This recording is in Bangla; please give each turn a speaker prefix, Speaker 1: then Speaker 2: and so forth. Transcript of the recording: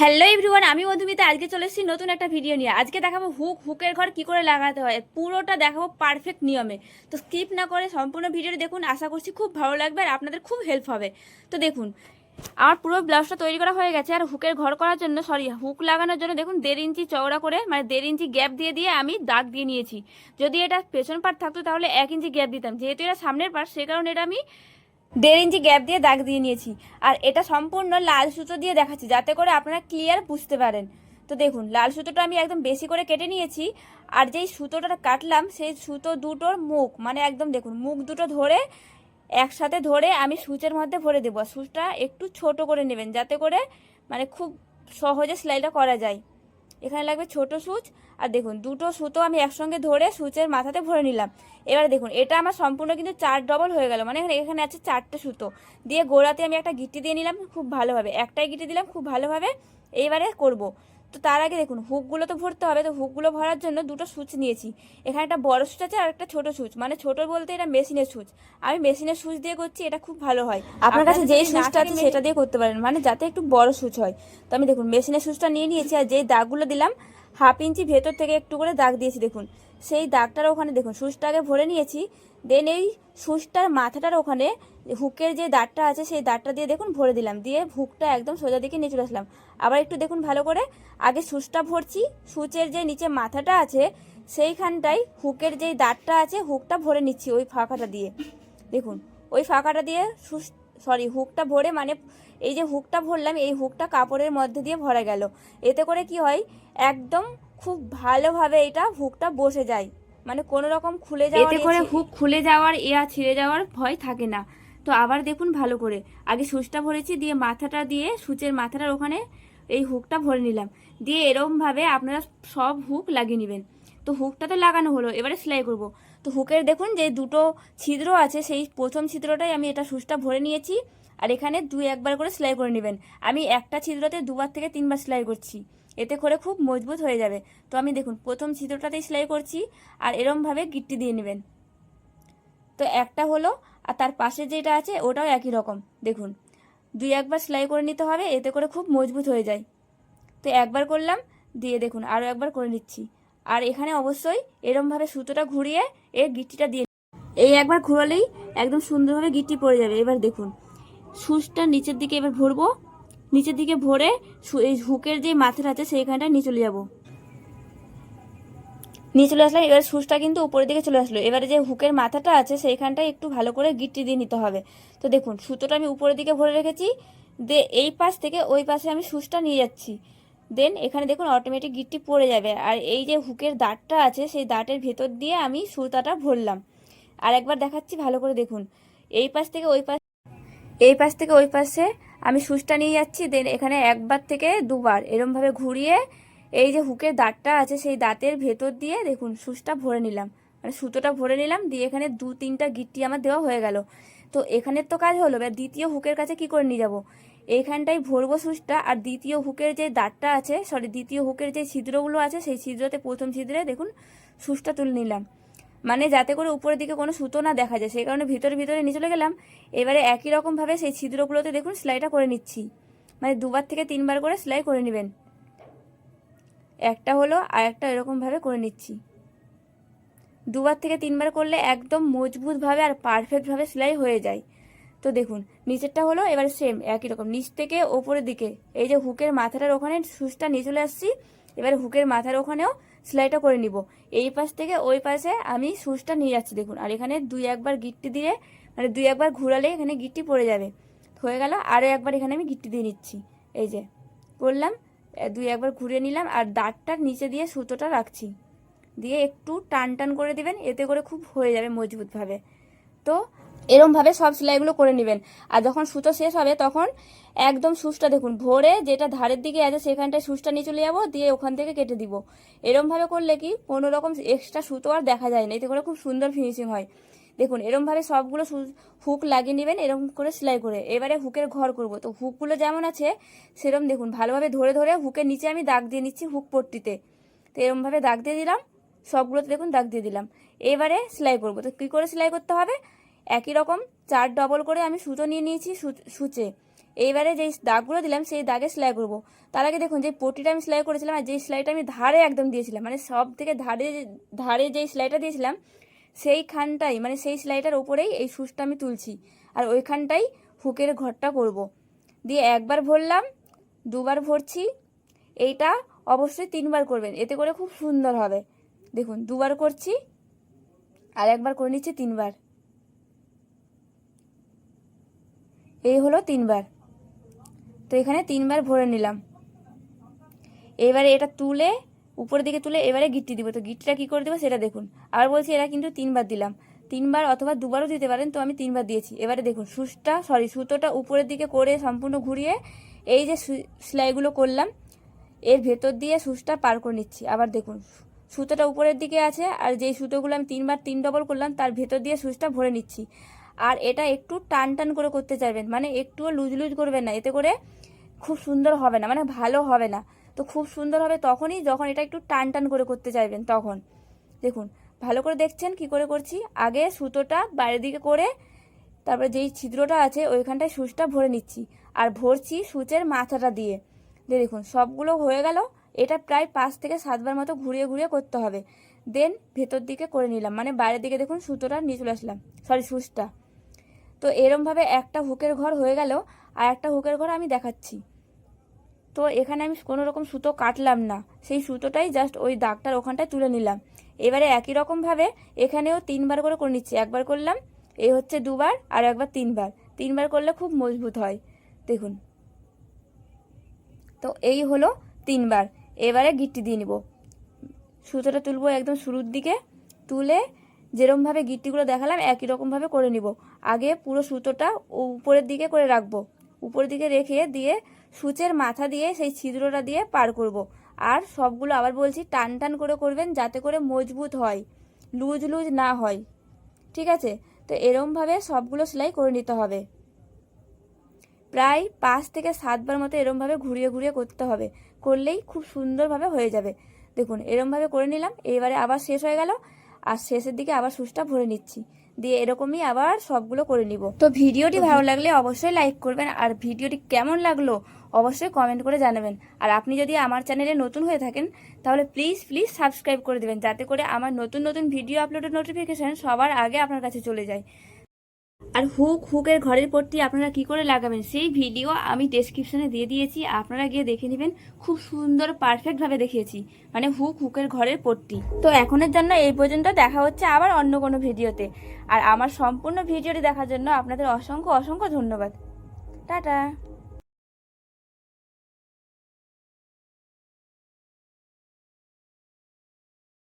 Speaker 1: হ্যালো এভরিওয়ান আমি মধুমিতা। আজকে চলে এসেছি নতুন একটা ভিডিও নিয়ে। আজকে দেখাবো হুক, হুকের ঘর কি করে লাগাতে হয়। পুরোটা দেখাবো পারফেক্ট নিয়মে। তো স্কিপ না করে সম্পূর্ণ ভিডিওটি দেখুন। আশা করছি খুব ভালো লাগবে আর আপনাদের খুব হেল্প হবে। তো দেখুন, আমার পুরো ব্লাউজটা তৈরি করা হয়ে গেছে আর হুকের ঘর করার জন্য সরি হুক লাগানোর জন্য দেখুন দেড় ইঞ্চি চওড়া করে মানে দেড় ইঞ্চি গ্যাপ দিয়ে দিয়ে আমি দাগ দিয়ে নিয়েছি। যদি এটা পেছন পার্ট থাকতো তাহলে এক ইঞ্চি গ্যাপ দিতাম। যেহেতু এটা সামনের পার্ট সে কারণে এটা আমি দেড় ইঞ্চি গ্যাপ দিয়ে দাগ দিয়ে নিয়েছি। আর এটা সম্পূর্ণ লাল সুতো দিয়ে দেখাচ্ছি, যাতে করে আপনারা ক্লিয়ার বুঝতে পারেন। তো দেখুন, লাল সুতোটা আমি একদম বেশি করে কেটে নিয়েছি, আর যেই সুতোটা কাটলাম, সেই সুতো দুটোর মুখ মানে একদম দেখুন, মুখ দুটো ধরে একসাথে ধরে আমি সুচের মধ্যে ভরে দেবো। সুচটা একটু ছোট করে নেবেন, যাতে করে মানে খুব সহজে সেলাইটা করা যায়। এখানে লাগবে ছোট সুচ। আর দেখুন, দুটো সুতো আমি একসঙ্গে ধরে সুচের মাথাতে ভরে নিলাম। এবার দেখুন, এটা আমার সম্পূর্ণ কিন্তু চার ডবল হয়ে গেল। মানে এখানে এখানে আছে চারটে সুতো। দিয়ে গোড়াতে আমি একটা গিটি দিয়ে নিলাম খুব ভালোভাবে। একটাই গিটি দিলাম খুব ভালোভাবে। এইবারে করব। তো তার আগে দেখুন হুকগুলো তো ভরতে হবে তো হুকগুলো ভরার জন্য দুটো সুচ নিয়েছি। এখানে একটা বড় সুচ আছে আর একটা ছোট সুচ। মানে ছোট বলতে এটা মেশিনের সুচ। আমি মেশিনের সুচ দিয়ে করছি এটা খুব ভালো হয়। আপনার কাছে যেই সুচটা আছে সেটা দিয়ে করতে পারেন মানে যাতে একটু বড় সুচ হয়। তো আমি দেখুন মেশিনের সুচটা নিয়ে নিয়েছি আর যেই দাগগুলো দিলাম হাফ ইঞ্চি ভেতর থেকে একটু করে দাগ দিয়েছি দেখুন। সেই দাগটার ওখানে দেখুন সুচটাকে ভরে নিয়েছি দেন এই সুচটার মাথাটার ওখানে হুকের যে দাঁতটা আছে সেই দাঁতটা দিয়ে দেখুন ভরে দিলাম, দিয়ে হুকটা একদম সোজা দিকে নিয়ে চলে আসলাম। আবার একটু দেখুন ভালো করে, আগে সুচটা ভরছি, সুচের যে নিচে মাথাটা আছে সেইখানটায় হুকের যে দাঁতটা আছে হুকটা ভরে নিচ্ছি ওই ফাঁকাটা দিয়ে। দেখুন, ওই ফাঁকাটা দিয়ে সুচ সরি হুকটা ভরে মানে এই যে হুকটা ভরলাম এই হুকটা কাপড়ের মধ্যে দিয়ে ভরা গেল। এতে করে কি হয় একদম খুব ভালোভাবে এটা হুকটা বসে যায়। মানে কোনো রকম খুলে যাওয়ার এতে করে হুক খুলে যাওয়ার ইয়া ছিঁড়ে যাওয়ার ভয় থাকে না। তো আবার দেখুন ভালো করে আগে সুচটা ভরেছি দিয়ে মাথাটা দিয়ে সুচের মাথাটার ওখানে এই হুকটা ভরে নিলাম। দিয়ে এরমভাবে আপনারা সব হুক লাগিয়ে নেবেন। তো হুকটা তো লাগানো হলো এবারে সেলাই করব। তো হুকের দেখুন যে দুটো ছিদ্র আছে, সেই প্রথম ছিদ্রটাই আমি এটা সুচটা ভরে নিয়েছি আর এখানে দুই একবার করে সেলাই করে নেবেন। আমি একটা ছিদ্রতে দুবার থেকে তিনবার সেলাই করছি। এতে করে খুব মজবুত হয়ে যাবে। তো আমি দেখুন, প্রথম ছিদ্রটাতেই সেলাই করছি আর এরমভাবে গিট্টি দিয়ে নেবেন। তো একটা হলো আর তার পাশে যেটা আছে ওটাও একই রকম। দেখুন, দুই একবার সেলাই করে নিতে হবে, এতে করে খুব মজবুত হয়ে যায়। তো একবার করলাম, দিয়ে দেখুন আরও একবার করে নিচ্ছি। আর এখানে অবশ্যই এরমভাবে সুতোটা ঘুরিয়ে এর গিট্টিটা দিয়ে এই একবার ঘোরালেই একদম সুন্দরভাবে গিট্টি পড়ে যাবে। এবার দেখুন, সুচটা নিচের দিকে এবার ভরবো। নিচের দিকে ভরে এই হুকের যে মাথাটা আছে সেইখানটা নিয়ে চলে যাব। নিয়ে চলে আসলাম। এবার সুচটা কিন্তু উপরের দিকে চলে আসলো। এবারে যে হুকের মাথাটা আছে সেইখানটায় একটু ভালো করে গিট্টি দিয়ে নিতে হবে। তো দেখুন, সুতোটা আমি উপরের দিকে ভরে রেখেছি। দে এই পাশ থেকে ওই পাশে আমি সুচটা নিয়ে যাচ্ছি। দেন এখানে দেখুন অটোমেটিক গিটটি পড়ে যাবে। আর এই যে হুকের দাঁতটা আছে, সেই দাঁতের ভেতর দিয়ে আমি সুতাটা ভরলাম। আর একবার দেখাচ্ছি, ভালো করে দেখুন। এই পাশ থেকে ওই পাশ এই পাশ থেকে ওই পাশে আমি সুচটা নিয়ে যাচ্ছি। দেন এখানে একবার থেকে দুবার এরমভাবে ঘুরিয়ে এই যে হুকের দাঁতটা আছে, সেই দাঁতের ভেতর দিয়ে দেখুন সুচটা ভরে নিলাম। মানে সুতোটা ভরে নিলাম, দিয়ে এখানে দু তিনটা গিট্টি আমার দেওয়া হয়ে গেল। তো এখানের তো কাজ হলো, এবার দ্বিতীয় হুকের কাছে কি করে নিয়ে যাব? এইখানটাই ভরবো সুচটা আর দ্বিতীয় হুকের যে দাঁতটা আছে সরি দ্বিতীয় হুকের যে ছিদ্রগুলো আছে, সেই ছিদ্রতে প্রথম ছিদ্রে দেখুন সুচটা তুলে নিলাম। মানে যাতে করে উপরের দিকে কোনো সুতো না দেখা যায়, সেই কারণে ভিতরে ভিতরে নিয়ে চলে গেলাম। এবারে একই রকমভাবে সেই ছিদ্রগুলোতে দেখুন সেলাইটা করে নিচ্ছি। মানে দুবার থেকে তিনবার করে সেলাই করে নেবেন। একটা হলো আর একটা এরকমভাবে করে নিচ্ছি। দুবার থেকে তিনবার করলে একদম মজবুতভাবে আর পারফেক্টভাবে সেলাই হয়ে যায়। তো দেখুন, নিচেরটা হলো এবার সেম একই রকম। নিচ থেকে ওপরের দিকে, এই যে হুকের মাথাটার ওখানে সুচটা নিয়ে চলে আসছি, এবার হুকের মাথার ওখানেও সেলাইটা করে নিব। এই পাশ থেকে ওই পাশে আমি সুচটা নিয়ে যাচ্ছি, দেখুন। আর এখানে দুই একবার গিট্টি দিয়ে মানে দুই একবার ঘুরালে এখানে গিট্টি পড়ে যাবে। হয়ে গেল আরও একবার এখানে আমি গিট্টি দিয়ে নিচ্ছি। এই যে, করলাম দুই একবার ঘুরিয়ে নিলাম, আর দাঁতটার নিচে দিয়ে সুতোটা রাখছি। দিয়ে একটু টান টান করে দিবেন, এতে করে খুব হয়ে যাবে মজবুতভাবে। তো এরমভাবে সব সেলাইগুলো করে নেবেন। আর যখন সুতো শেষ হবে, তখন একদম সুচটা দেখুন, ভরে যেটা ধারের দিকে আছে সেখানটায় সুচটা নিয়ে চলে যাব, দিয়ে ওখান থেকে কেটে দিব। এরমভাবে করলে কি কোনো রকম এক্সট্রা সুতো আর দেখা যায় না, এতে করে খুব সুন্দর ফিনিশিং হয়। দেখুন, এরমভাবে সবগুলো হুক লাগিয়ে নেবেন, এরকম করে সেলাই করে। এবারে হুকের ঘর করব। তো হুকগুলো যেমন আছে, সেরম দেখুন, ভালোভাবে ধরে ধরে হুকের নিচে আমি দাগ দিয়ে নিচ্ছি হুক পট্টিতে। তো এরমভাবে দাগ দিয়ে দিলাম, সবগুলোতে দেখুন দাগ দিয়ে দিলাম। এবারে সেলাই করব। তো কী করে সেলাই করতে হবে? একই রকম চার ডবল করে আমি সুতো নিয়ে নিয়েছি সূচে। এইবারে যেই দাগগুলো দিলাম, সেই দাগে সেলাই করব। তার আগে দেখুন, যে পটিটা আমি সেলাই করেছিলাম আর যেই সেলাইটা আমি ধারে একদম দিয়েছিলাম মানে সব থেকে ধারে ধারে যেই সেলাইটা দিয়েছিলাম, সেইখানটাই মানে সেই সেলাইটার ওপরেই এই সুচটা আমি তুলছি। আর ওইখানটাই হুকের ঘরটা করব। দিয়ে একবার ভরলাম, দুবার ভরছি, এইটা অবশ্যই তিনবার করবেন, এতে করে খুব সুন্দর হবে। দেখুন, দুবার করছি, আর একবার করে নিচ্ছি তিনবার। এই হলো তিনবার। তো এখানে তিনবার ভরে নিলাম। এবারে এটা তুলে, উপরের দিকে তুলে এবারে গিট্টি দিব। তো গিট্টিটা কী করে দেবো সেটা দেখুন। আবার বলছি এরা কিন্তু তিনবার দিলাম। তিনবার অথবা দুবারও দিতে পারেন, তো আমি তিনবার দিয়েছি। এবারে দেখুন, সুচটা সরি সুতোটা উপরের দিকে করে সম্পূর্ণ ঘুরিয়ে এই যে সেলাইগুলো করলাম, এর ভেতর দিয়ে সুচটা পার করে নিচ্ছি। আবার দেখুন, সুতোটা উপরের দিকে আছে, আর যেই সুতোগুলো আমি তিনবার, তিন ডবল করলাম, তার ভেতর দিয়ে সুচটা ভরে নিচ্ছি। আর এটা একটু টান টান করে করতে চাইবেন। মানে একটুও লুজ লুজ করবেন না। এতে করে খুব সুন্দর হবে না। মানে ভালো হবে না। তো খুব সুন্দর হবে তখনই যখন এটা একটু টান টান করে করতে চাইবেন তখন। দেখুন, ভালো করে দেখছেন কি করে করছি? আগে সুতোটা বাইরের দিকে করে তারপরে যেই ছিদ্রটা আছে ওইখানটায় সুচটা ভরে নিচ্ছি। আর ভরছি সুচের মাথাটা দিয়ে। দিয়ে দেখুন, সবগুলো হয়ে গেল। এটা প্রায় পাঁচ থেকে সাতবার মতো ঘুরিয়ে ঘুরিয়ে করতে হবে। দেন ভেতর দিকে করে নিলাম। মানে বাইরের দিকে দেখুন সুতোটা নিয়ে চলে আসলাম। সরি সুচটা। তো এরমভাবে একটা হুকের ঘর হয়ে গেল আর একটা হুকের ঘর আমি দেখাচ্ছি। তো এখানে আমি কোনো রকম সুতো কাটলাম না। সেই সুতোটাই জাস্ট ওই দাগটার ওখানটায় তুলে নিলাম। এবারে একই রকমভাবে এখানেও তিনবার করে করে নিচ্ছি। একবার করলাম, এই হচ্ছে দুবার আর একবার তিনবার। তিনবার করলে খুব মজবুত হয়। দেখুন। তো এই হলো তিনবার। এবারে গিট্টি দিয়ে নিব। সুতোটা তুলবো একদম শুরুর দিকে। তুলে যেরমভাবে গিট্টিগুলো দেখালাম, একই রকমভাবে করে নিব। আগে পুরো সুতোটা উপরের দিকে করে রাখব। উপরের দিকে রেখে দিয়ে সূচের মাথা দিয়ে সেই ছিদ্রটা দিয়ে পার করব। আর সবগুলো আবার বলছি টান টান করে করবেন যাতে করে মজবুত হয়, লুজ লুজ না হয়। ঠিক আছে? তো এরমভাবে সবগুলো সেলাই করে নিতে হবে। প্রায় পাঁচ থেকে সাতবার মতো এরমভাবে ঘুরিয়ে ঘুরিয়ে করতে হবে। করলেই খুব সুন্দরভাবে হয়ে যাবে। দেখুন, এরমভাবে করে নিলাম, এবারে আবার শেষ হয়ে গেল। আর শেষের দিকে আবার সুচটা ভরে নিচ্ছি। দিয়ে এরকমই আবার সবগুলো করে নিব। তো ভিডিওটি ভালো লাগলে অবশ্যই লাইক করবেন আর ভিডিওটি কেমন লাগল অবশ্যই কমেন্ট করে জানাবেন। আর আপনি যদি আমার চ্যানেলে নতুন হয়ে থাকেন তাহলে প্লিজ প্লিজ সাবস্ক্রাইব করে দেবেন যাতে করে আমার নতুন নতুন ভিডিও আপলোডের নোটিফিকেশান সবার আগে আপনার কাছে চলে যায়। আর হুক, হুকের ঘরের পট্টি আপনারা কি করে লাগাবেন? সেই ভিডিও আমি ডেসক্রিপশনে দিয়ে দিয়েছি, আপনারা গিয়ে দেখে নেবেন। খুব সুন্দর পারফেক্টভাবে দেখিয়েছি। মানে হুক, হুকের ঘরের পট্টি। তো এখনের জন্য এই পর্যন্ত দেখা হচ্ছে আবার অন্য কোনো ভিডিওতে। আর আমার সম্পূর্ণ ভিডিওটি দেখার জন্য আপনাদের অসংখ্য অসংখ্য ধন্যবাদ। টাটা!